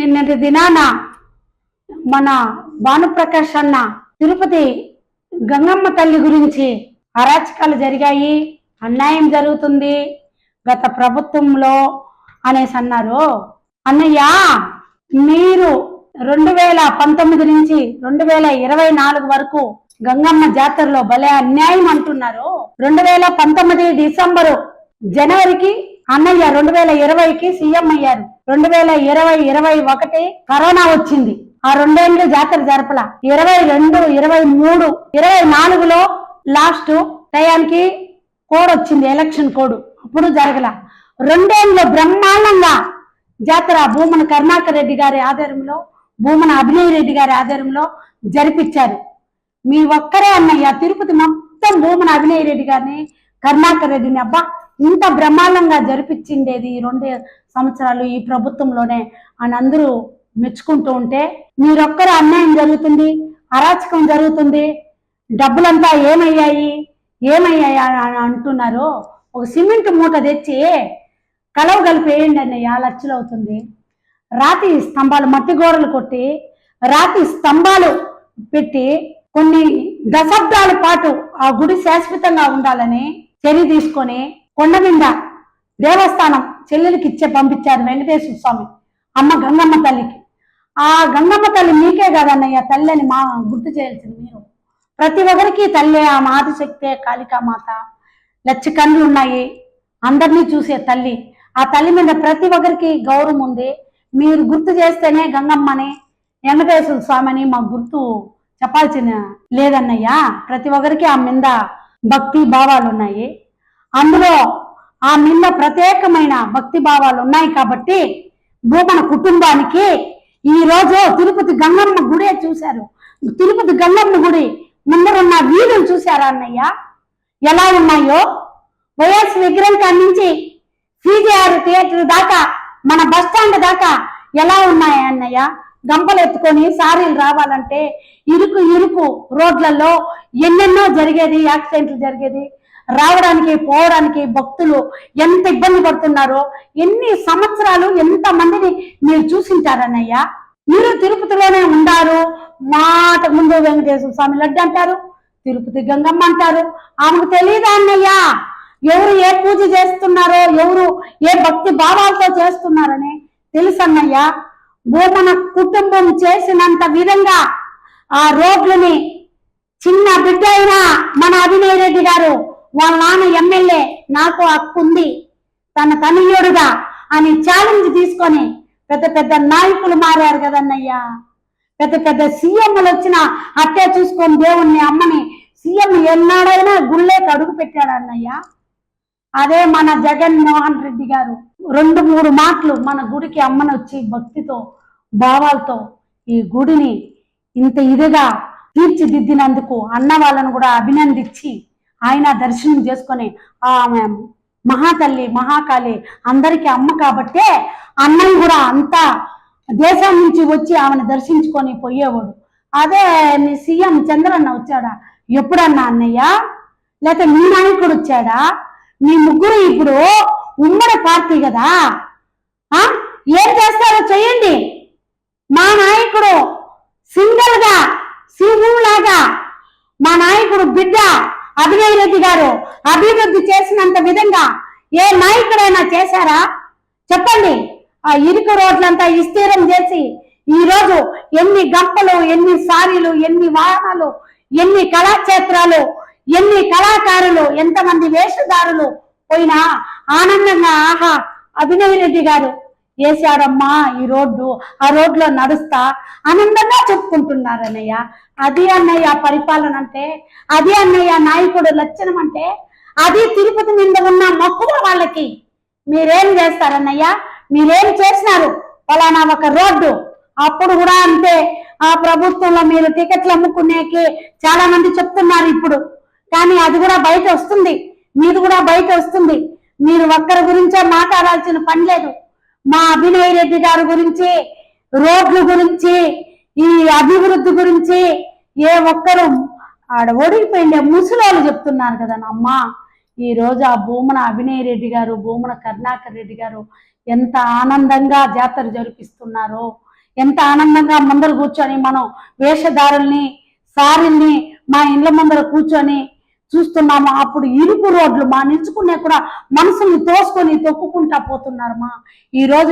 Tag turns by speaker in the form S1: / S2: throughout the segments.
S1: నిన్నటి దినాన మన భానుప్రకాష్ అన్న తిరుపతి గంగమ్మ తల్లి గురించి అరాచకాలు జరిగాయి అన్యాయం జరుగుతుంది గత ప్రభుత్వంలో అనేసి అన్నారు. అన్నయ్య మీరు రెండు వేల పంతొమ్మిది నుంచి రెండు వేల ఇరవై నాలుగు వరకు గంగమ్మ జాతరలో భలే అన్యాయం అంటున్నారు. రెండు వేల పంతొమ్మిది డిసెంబరు జనవరికి అన్నయ్య రెండు వేల ఇరవైకి సీఎం అయ్యారు. రెండు వేల ఇరవై ఇరవై ఒకటి కరోనా వచ్చింది. ఆ రెండేళ్ళు జాతర జరపల. ఇరవై రెండు ఇరవై మూడు ఇరవై నాలుగులో లాస్ట్ టయానికి కోడ్ వచ్చింది ఎలక్షన్ కోడ్. అప్పుడు జరగల. రెండేళ్ళు బ్రహ్మాండంగా జాతర భూమన కరుణాకర్ రెడ్డి గారి ఆధ్వర్యంలో భూమన అభినయ్ రెడ్డి గారి ఆధ్వర్యంలో జరిపించారు. మీ ఒక్కరే అన్నయ్య తిరుపతి మొత్తం భూమన అభినయ్ రెడ్డి గారిని కరుణాకర్ రెడ్డిని అబ్బా ఇంత బ్రహ్మాండంగా జరిపించిండేది ఈ రెండు సంవత్సరాలు ఈ ప్రభుత్వంలోనే అని అందరూ మెచ్చుకుంటూ ఉంటే మీరొక్కరు అన్యాయం జరుగుతుంది అరాచకం జరుగుతుంది డబ్బులంతా ఏమయ్యాయి ఏమయ్యాయి అని అంటున్నారు ఒక సిమెంట్ మూట తెచ్చి కలవ కలిపేయండి అన్నయ్య లక్షలు అవుతుంది. రాతి స్తంభాలు మట్టి గోడలు కొట్టి రాతి స్తంభాలు పెట్టి కొన్ని దశాబ్దాల పాటు ఆ గుడి శాశ్వతంగా ఉండాలని చర్య తీసుకొని కొండ మీద దేవస్థానం చెల్లెలకి ఇచ్చే పంపించారు వెంకటేశ్వర స్వామి అమ్మ గంగమ్మ తల్లికి. ఆ గంగమ్మ తల్లి మీకే కదన్నయ్య తల్లి అని మా గుర్తు చేయాల్సింది మీరు. ప్రతి ఒక్కరికి తల్లి ఆ మాతృశక్తే కాళికా మాత. లచ్చ కళ్ళు ఉన్నాయి అందరినీ చూసే తల్లి. ఆ తల్లి మీద ప్రతి ఒక్కరికి గౌరవం ఉంది. మీరు గుర్తు చేస్తేనే గంగమ్మని వెంకటేశ్వర స్వామిని మా గుర్తు చెప్పాల్సిన లేదన్నయ్యా. ప్రతి ఒక్కరికి ఆ మీద భక్తి భావాలు ఉన్నాయి. అందులో ఆ మిల్ల ప్రత్యేకమైన భక్తి భావాలు ఉన్నాయి కాబట్టి భూమన కుటుంబానికి ఈ రోజు తిరుపతి గంగమ్మ గుడే చూశారు. తిరుపతి గంగమ్మ గుడి ముందరున్న వీధులు చూశారా అన్నయ్య? ఎలా ఉన్నాయో? వైఎస్ విగ్రహం కాడి నుంచి సిజిఆర్ థియేటర్ దాకా మన బస్ స్టాండ్ దాకా ఎలా ఉన్నాయి అన్నయ్య? గంపలు ఎత్తుకొని సారీలు రావాలంటే ఇరుకు ఇరుకు రోడ్లలో ఎన్నెన్నో జరిగేది యాక్సిడెంట్లు జరిగేది రావడానికి పోవడానికి భక్తులు ఎంత ఇబ్బంది పడుతున్నారో ఎన్ని సంవత్సరాలు ఎంత మందిని మీరు చూసింటారన్నయ్య? మీరు తిరుపతిలోనే ఉండారు. మాట ముందు వెంకటేశ్వర స్వామి లడ్డు అంటారు తిరుపతి గంగమ్మ అంటారు. ఆమెకు తెలియదా అన్నయ్యా? ఎవరు ఏ పూజ చేస్తున్నారో ఎవరు ఏ భక్తి భావాలతో చేస్తున్నారని తెలుసన్నయ్యా? భూమన కుటుంబం చేసినంత విధంగా ఆ రోడ్లని చిన్న బిడ్డ అయినా మన అభినయ్ రెడ్డి గారు వాళ్ళ నాన్న ఎమ్మెల్యే నాకు హక్కు ఉంది. తన తనయుడుగా అని ఛాలెంజ్ తీసుకొని పెద్ద పెద్ద నాయకులు మారారు కదన్నయ్యా. పెద్ద పెద్ద సీఎంలు వచ్చిన అట్టే చూసుకొని దేవుణ్ణి అమ్మని సీఎం ఎన్నాడైనా గుళ్ళేకి అడుగు పెట్టాడు అన్నయ్యా. అదే మన జగన్మోహన్ రెడ్డి గారు. రెండు మూడు మాటలు మన గుడికి అమ్మని వచ్చి భక్తితో భావాలతో ఈ గుడిని ఇంత ఇదిగా తీర్చిదిద్దినందుకు అన్న వాళ్ళను కూడా అభినందించి ఆయన దర్శనం చేసుకొని ఆమె మహాతల్లి మహాకాళి అందరికీ అమ్మ కాబట్టే అన్నయ్య కూడా అంతా దేశం నుంచి వచ్చి ఆమెను దర్శించుకొని పోయేవాడు. అదే మీ సీఎం చంద్రన్న వచ్చాడా? ఎప్పుడన్నా అన్నయ్య? లేకపోతే మీ నాయకుడు వచ్చాడా? మీ ముగ్గురు ఇప్పుడు ఉమ్మడి పార్టీ కదా? ఆ? ఏం చేస్తారో చేయండి మా నాయకుడు సింగిల్గా సింహంలాగా మా నాయకుడు బిడ్డ అభినయ్ రెడ్డి గారు అభివృద్ధి చేసినంత విధంగా ఏ నాయకుడైనా చేశారా? చెప్పండి. ఆ ఇరుకు రోడ్లంతా విస్తీర్ణం చేసి ఈ రోజు ఎన్ని గంపలు ఎన్ని సారీలు ఎన్ని వాహనాలు ఎన్ని కళాక్షేత్రాలు ఎన్ని కళాకారులు ఎంతమంది వేషధారులు పోయినా ఆనందంగా ఆహా అభినయ్ రెడ్డి గారు వేశాడమ్మా ఈ రోడ్డు ఆ రోడ్లో నడుస్తా ఆనందంగా చెప్పుకుంటున్నారు అన్నయ్య అది అన్నయ్య పరిపాలన అంటే అది అన్నయ్య నాయకుడు లక్షణం అంటే అది తిరుపతి మీద ఉన్న మక్కువ వాళ్ళకి. మీరేం చేస్తారన్నయ్య? మీరేం చేసినారు? ఫలానా ఒక రోడ్డు. అప్పుడు కూడా అంతే. ఆ ప్రభుత్వంలో మీరు టికెట్లు అమ్ముకునేకి చాలా మంది చెప్తున్నారు ఇప్పుడు. కానీ అది కూడా బయట వస్తుంది. మీది కూడా బయట వస్తుంది. మీరు ఒక్కరి గురించే మాట్లాడాల్సిన పని లేదు. మా అభినయ్ రెడ్డి గారి గురించి రోడ్ల గురించి ఈ అభివృద్ధి గురించి ఏ ఒక్కరు ఆడ ఓడిపోయిండే ముసలోళ్ళు చెప్తున్నారు కదా అమ్మా ఈ రోజు ఆ భూమన అభినయ్ రెడ్డి గారు భూమన కరుణాకర్ రెడ్డి గారు ఎంత ఆనందంగా జాతర జరిపిస్తున్నారో ఎంత ఆనందంగా ముందరు కూర్చొని మనం వేషధారుల్ని సారిల్ని మా ఇండ్ల ముందర కూర్చొని చూస్తున్నాము? అప్పుడు ఇరుకు రోడ్లు మా నించుకునే కూడా మనసుని తోసుకొని తొక్కుకుంటా పోతున్నారు మా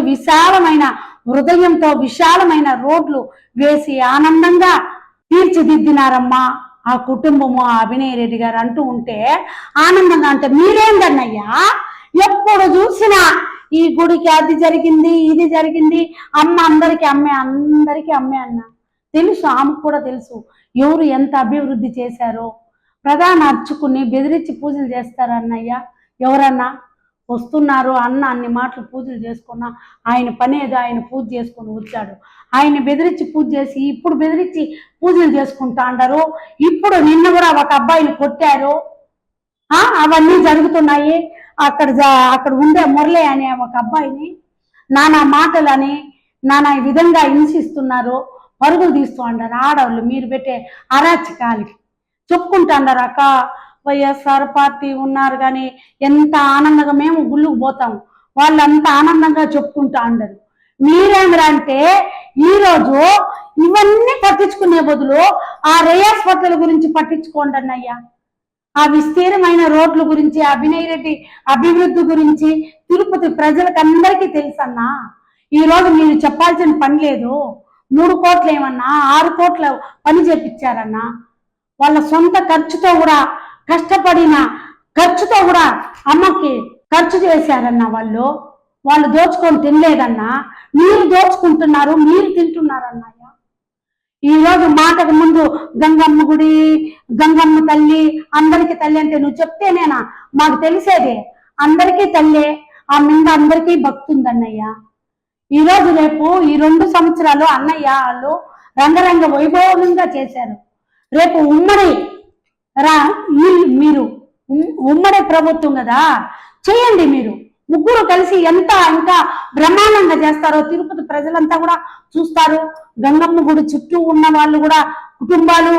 S1: విశాలమైన హృదయంతో విశాలమైన రోడ్లు వేసి ఆనందంగా తీర్చిదిద్దినారమ్మా. ఆ కుటుంబము ఆ అభినయ రెడ్డి గారు అంటూ ఉంటే ఆనందంగా అంటే మీరేందన్నయ్యా? ఎప్పుడు చూసినా ఈ గుడికి అది జరిగింది ఇది జరిగింది అమ్మ అందరికీ అమ్మే అందరికీ అమ్మే అన్న. తెలుసు ఆమెకు కూడా తెలుసు. ఎవరు ఎంత అభివృద్ధి చేశారో. ప్రధాన అర్చకుని బెదిరించి పూజలు చేస్తారన్నయ్యా. ఎవరన్నా వస్తున్నారు అన్న అన్ని మాటలు పూజలు చేసుకున్నా ఆయన పని ఏదో ఆయన పూజ చేసుకొని వచ్చాడు. ఆయన బెదిరించి పూజ చేసి ఇప్పుడు బెదిరించి పూజలు చేసుకుంటా అంటారు. ఇప్పుడు నిన్న కూడా ఒక అబ్బాయిని కొట్టారు. అవన్నీ జరుగుతున్నాయి. అక్కడ అక్కడ ఉండే మురళి అనే ఒక అబ్బాయిని నానా మాటలని నానా ఈ విధంగా హింసిస్తున్నారు. పరుగులు తీస్తూ అంటారు. ఆడవాళ్ళు మీరు పెట్టే అరాచకాలకి. చెప్పుకుంటాండారు అక్క వైఎస్ఆర్ పార్టీ ఉన్నారు కానీ ఎంత ఆనందంగా మేము గుళ్ళుకు పోతాము. వాళ్ళు అంత ఆనందంగా చెప్పుకుంటా అండరు మీరేమిరా అంటే ఈరోజు ఇవన్నీ పట్టించుకునే బదులు ఆ రేయాస్ హోటల్ గురించి పట్టించుకోండి అన్నయ్యా ఆ విస్తీర్ణమైన రోడ్ల గురించి అభినయ్ రెడ్డి అభివృద్ధి గురించి తిరుపతి ప్రజలకందరికీ తెలుసన్నా ఈ రోజు మీరు చెప్పాల్సిన పని లేదు. మూడు కోట్లు ఏమన్నా ఆరు కోట్ల పని చేపించారన్నా వాళ్ళ సొంత ఖర్చుతో కూడా కష్టపడిన ఖర్చుతో కూడా అమ్మకి ఖర్చు చేశారన్న వాళ్ళు వాళ్ళు దోచుకొని తినలేదన్నా మీరు దోచుకుంటున్నారు మీరు తింటున్నారన్నయ్య ఈ రోజు మాటకు ముందు గంగమ్మ గుడి గంగమ్మ తల్లి అందరికీ తల్లి అంటే నువ్వు చెప్తేనేనా? మాకు తెలిసేదే. అందరికీ తల్లే ఆ మీద అందరికీ భక్తి ఉందన్నయ్య ఈ రోజు రేపు ఈ రెండు సంవత్సరాలు అన్నయ్య వాళ్ళు రంగరంగ వైభవంగా చేశారు. రేపు ఉమ్మడి రా మీరు ఉమ్మడి ప్రభుత్వం కదా? చేయండి మీరు. ముగ్గురు కలిసి ఎంత ఇంకా బ్రహ్మాండంగా చేస్తారో తిరుపతి ప్రజలంతా కూడా చూస్తారు. గంగమ్మ గుడి చుట్టూ ఉన్న వాళ్ళు కూడా కుటుంబాలు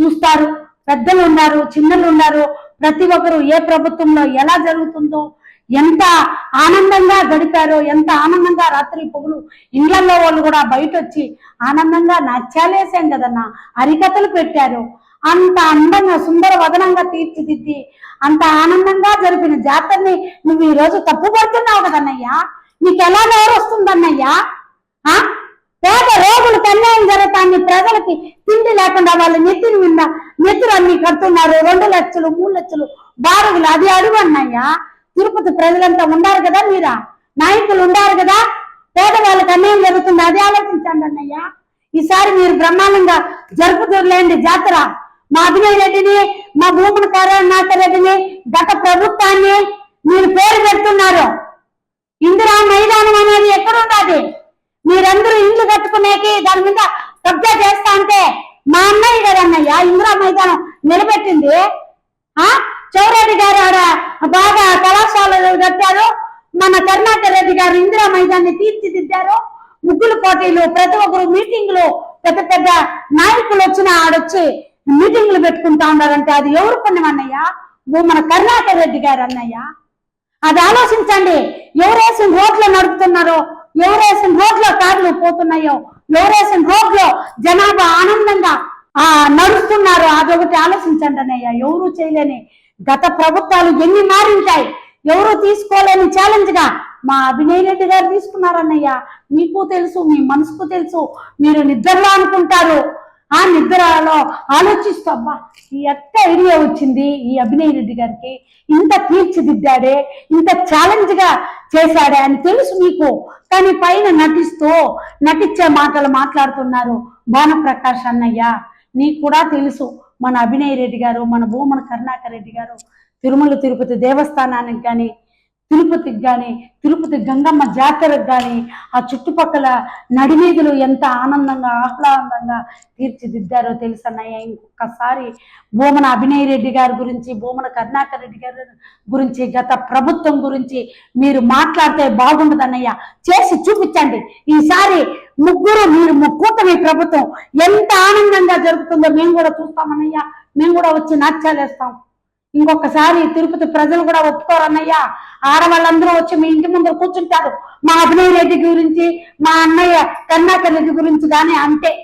S1: చూస్తారు. పెద్దలు ఉన్నారు చిన్నలు ఉన్నారు. ప్రతి ఒక్కరు ఏ ప్రభుత్వంలో ఎలా జరుగుతుందో ఎంత ఆనందంగా గడిపారో ఎంత ఆనందంగా రాత్రి పొగులు ఇండ్లలో వాళ్ళు కూడా బయట వచ్చి ఆనందంగా నచ్చాలేసాం కదన్నా హరికథలు పెట్టారు. అంత అందంగా సుందర వదనంగా తీర్చిదిద్ది అంత ఆనందంగా జరిపిన జాతరని నువ్వు ఈ రోజు తప్పు పడుతున్నావు కదన్నయ్యా? నీకెలా నోరు వస్తుందన్నయ్యా ఆ? పేద రోగులకు అన్యాయం జరుగుతాన్ని ప్రజలకి తిండి లేకుండా వాళ్ళు నెత్తిని మీద నెత్తులు అన్ని కడుతున్నారు. రెండు లక్షలు మూడు లక్షలు బారుగులు అది అడుగు అన్నయ్యా. తిరుపతి ప్రజలంతా ఉండారు కదా మీరా నాయకులు ఉండారు కదా? పేదవాళ్ళకి అన్యాయం జరుగుతుంది. అది ఆలోచించండి అన్నయ్య. ఈసారి మీరు బ్రహ్మాండంగా జరుపుతుర్లేండి జాతర. మా అభినయ్ రెడ్డిని మా భూముల కరుణాకర్ రెడ్డిని గత ప్రభుత్వాన్ని మీరు పేరు పెడుతున్నారు. ఇందిరా మైదానం అనేది ఎక్కడున్నది? మీరందరూ ఇల్లు కట్టుకునేకి దాని మీద కబ్జా చేస్తా అంటే మా అన్నయ్య గారు అన్నయ్య ఇందిరా మైదానం నిలబెట్టింది. ఆ? చౌరెడ్డి గారు ఆడ బాగా కళాశాలలు కట్టారు. మన కరుణాకర్ రెడ్డి గారు ఇందిరా మైదాన్ని తీర్చిదిద్దారు. ముగ్గులు పోటీలు ప్రతి ఒక్కరు మీటింగ్లు పెద్ద పెద్ద నాయకులు వచ్చిన ఆడొచ్చి మీటింగ్లు పెట్టుకుంటా ఉన్నారంటే అది ఎవరు పుణ్యం అన్నయ్య మన కరుణాకర్ రెడ్డి గారు అన్నయ్యా. అది ఆలోచించండి. ఎవరేసిన రోడ్లు నడుపుతున్నారో ఎవరేసిన రోడ్లో కార్లు పోతున్నాయో ఎవరేసిన రోడ్లో జనాభా ఆనందంగా ఆ నడుస్తున్నారో అదొకటి ఆలోచించండి అన్నయ్య. ఎవరు చేయలేని గత ప్రభుత్వాలు ఎన్ని మారింటాయి ఎవరు తీసుకోలేని ఛాలెంజ్గా మా అభినయ్ రెడ్డి గారు తీసుకున్నారన్నయ్య. మీకు తెలుసు మీ మనసుకు తెలుసు. మీరు నిద్రలో అనుకుంటారు. ఆ నిద్రలో ఆలోచిస్తూ అబ్బా ఈ ఎట్ట ఐడియా వచ్చింది ఈ అభినయ్ రెడ్డి గారికి. ఇంత తీర్చిదిద్దాడే ఇంత ఛాలెంజ్గా చేశాడే అని తెలుసు మీకు. కానీ పైన నటిస్తూ నటించే మాటలు మాట్లాడుతున్నారు భానుప్రకాష్ అన్నయ్య. నీకు కూడా తెలుసు. మన అభినయ్ రెడ్డి గారు మన భూమన కరుణాకర్ రెడ్డి గారు తిరుమల తిరుపతి దేవస్థానానికి కానీ తిరుపతికి కానీ తిరుపతి గంగమ్మ జాతరకు కానీ ఆ చుట్టుపక్కల నడివీధులు ఎంత ఆనందంగా ఆహ్లాదంగా తీర్చిదిద్దారో తెలుసన్నయ్య. ఇంకొకసారి భూమన అభినయ్ రెడ్డి గారి గురించి భూమన కరుణాకర్ రెడ్డి గారి గురించి గత ప్రభుత్వం గురించి మీరు మాట్లాడితే బాగుండదన్నయ్య. చేసి చూపించండి. ఈసారి ముగ్గురు మీరు ము- కూటమి ప్రభుత్వం ఎంత ఆనందంగా జరుగుతుందో మేము కూడా చూస్తామన్నయ్యా. మేము కూడా వచ్చి నాట్యాలేస్తాం ఇంకొకసారి తిరుపతి ప్రజలు కూడా ఒప్పుకోరన్నయ్యా. ఆడవాళ్ళందరూ వచ్చి మీ ఇంటి ముందు కూర్చుంటారు. మా అభినయ రెడ్డి గురించి మా అన్నయ్య కన్నాకర్ రెడ్డి గురించి కానీ అంతే.